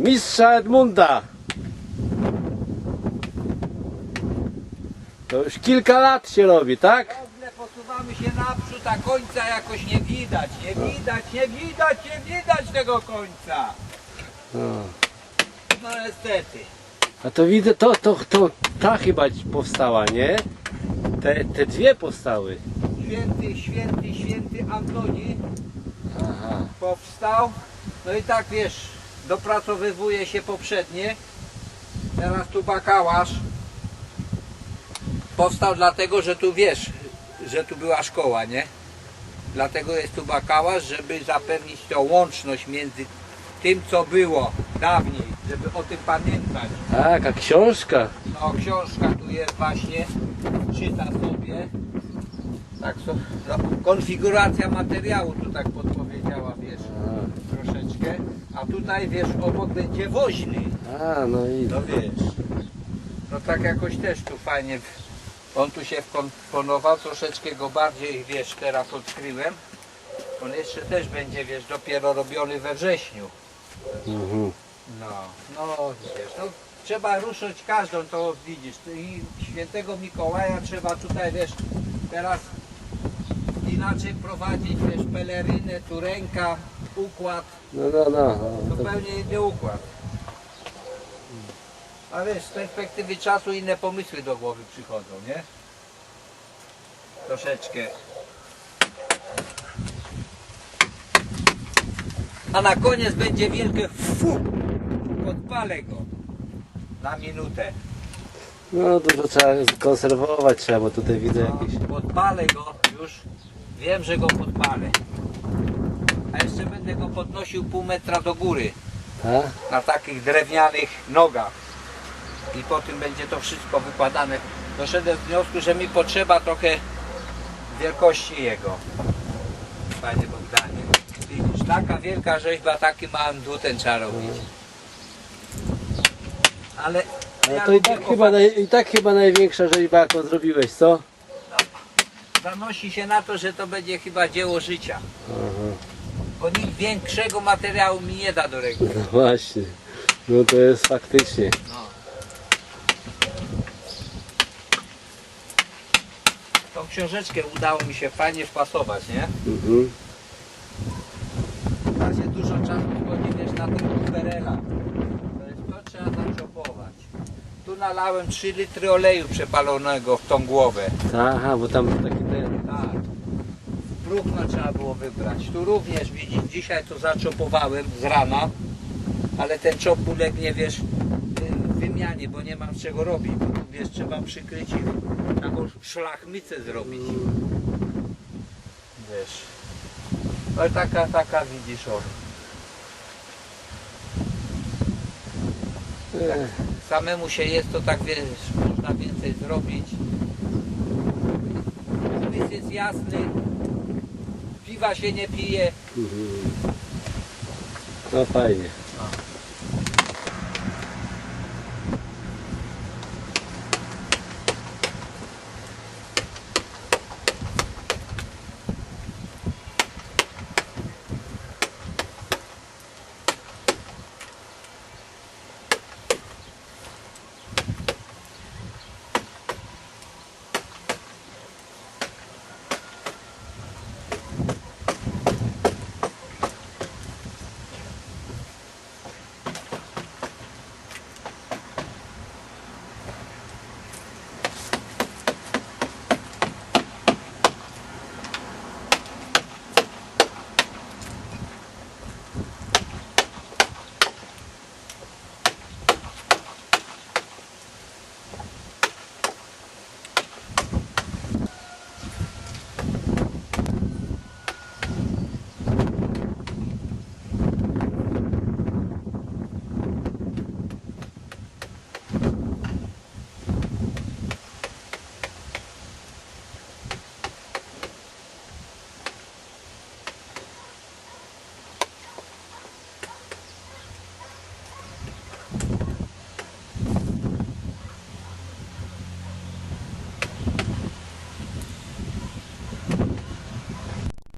Mistrza Edmunda. To już kilka lat się robi, tak? Ciągle posuwamy się naprzód, a końca jakoś nie widać, nie widać, nie widać, nie widać tego końca. No. No niestety. A to widzę, to, to, to ta chyba powstała, nie? Te, te dwie powstały. Święty, święty, święty Antoni Aha. powstał. No i tak wiesz, dopracowywuje się poprzednie. Teraz tu bakałasz. Powstał dlatego, że tu wiesz, że tu była szkoła, nie? Dlatego jest tu bakałasz, żeby zapewnić tą łączność między tym, co było dawniej, żeby o tym pamiętać. Tak, a książka. No, książka tu jest właśnie, czyta sobie. Tak, so, no, konfiguracja materiału tu tak podpowiedziała, wiesz, A, troszeczkę. A tutaj, wiesz, obok będzie woźny. a no i No wiesz. No tak jakoś też tu fajnie. On tu się wkomponował, troszeczkę go bardziej, wiesz, teraz odkryłem. On jeszcze też będzie, wiesz, dopiero robiony we wrześniu. mhm. No, no wiesz, no, trzeba ruszyć każdą, to widzisz. I świętego Mikołaja trzeba tutaj, wiesz, teraz inaczej prowadzić, wiesz, pelerynę, tu ręka, układ, No, no, no. no to, zupełnie inny układ. A wiesz, z perspektywy czasu inne pomysły do głowy przychodzą, nie? Troszeczkę. A na koniec będzie wielkie fu! Podpalę go na minutę. no to, to trzeba konserwować trzeba, bo tutaj widzę jakieś. No, podpalę go już. Wiem, że go podpalę. A jeszcze będę go podnosił pół metra do góry. A? na takich drewnianych nogach. I po tym będzie to wszystko wykładane. Doszedłem do wniosku, że mi potrzeba trochę wielkości jego. Panie Bogdanie. Widzisz, taka wielka rzeźba, taki małym dłutem trzeba robić. Ale Ale ja to i tak, chyba naj, i tak chyba największa rzeźba jaką zrobiłeś, co? Zanosi się na to, że to będzie chyba dzieło życia. Aha. Bo nikt większego materiału mi nie da do ręki. No właśnie. No to jest faktycznie. No. Tą książeczkę udało mi się fajnie wpasować, nie? Mhm. W razie dużo czasu wchodzi też na tych kuperelach. To jest to trzeba zaczopować. Tu nalałem 3 litry oleju przepalonego w tą głowę. Aha, bo tam taki ten. Tak. Próchno trzeba było wybrać. Tu również widzisz, dzisiaj to zaczopowałem z rana, ale ten czop ulegnie, wiesz, y, wymianie, bo nie mam czego robić. Wiesz, trzeba przykryć i taką szlachmycę zrobić. Wiesz. No i taka, taka widzisz, o. Ech, Samemu się jest, to tak wiesz, można więcej zrobić. Umysł jest jasny, piwa się nie pije. No fajnie.